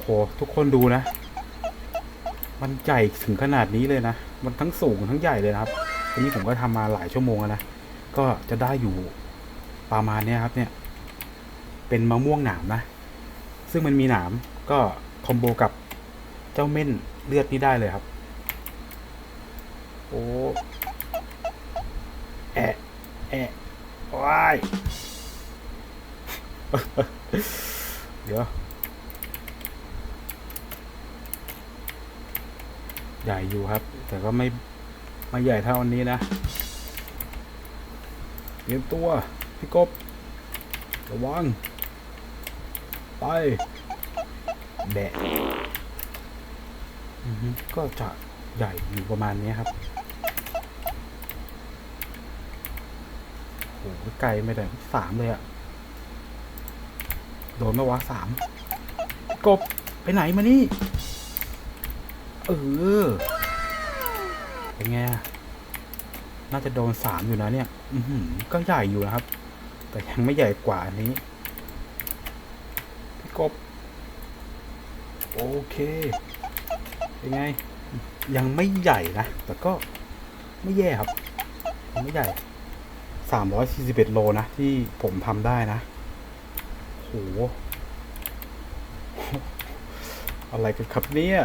อ้โห ทุกคนดูนะ มันใหญ่ถึงขนาดนี้เลยนะ มันทั้งสูงทั้งใหญ่เลยนะครับทีนี้ผมก็ทำมาหลายชั่วโมงแล้วนะ ก็จะได้อยู่ประมาณเนี้ยครับ เนี่ย เป็นมะม่วงหนามนะ ซึ่งมันมีหนามก็คอมโบกับเจ้าเม่นเลือดนี่ได้เลยครับ โอ้แอะแอะว้าย เดี๋ยว ใหญ่อยู่ครับ แต่ก็ไม่ไม่ใหญ่เท่าอันนี้นะเตรียมตัวพี่กบระวังไปแบะก็จะใหญ่อยู่ประมาณนี้ครับโอ้โหไกลไม่ได้สามเลยอะโดนไหมวะสามกบไปไหนมานี่ เออ เป็นไง น่าจะโดนสามอยู่นะเนี่ย อืก็ใหญ่อยู่นะครับ แต่ยังไม่ใหญ่กว่านี้ พี่กบ โอเค เป็นไง ยังไม่ใหญ่นะ แต่ก็ไม่แย่ครับยังไม่ใหญ่สามร้อยสี่สิบเอ็ดโลนะ ที่ผมทำได้นะโหอะไรกันครับเนี่ย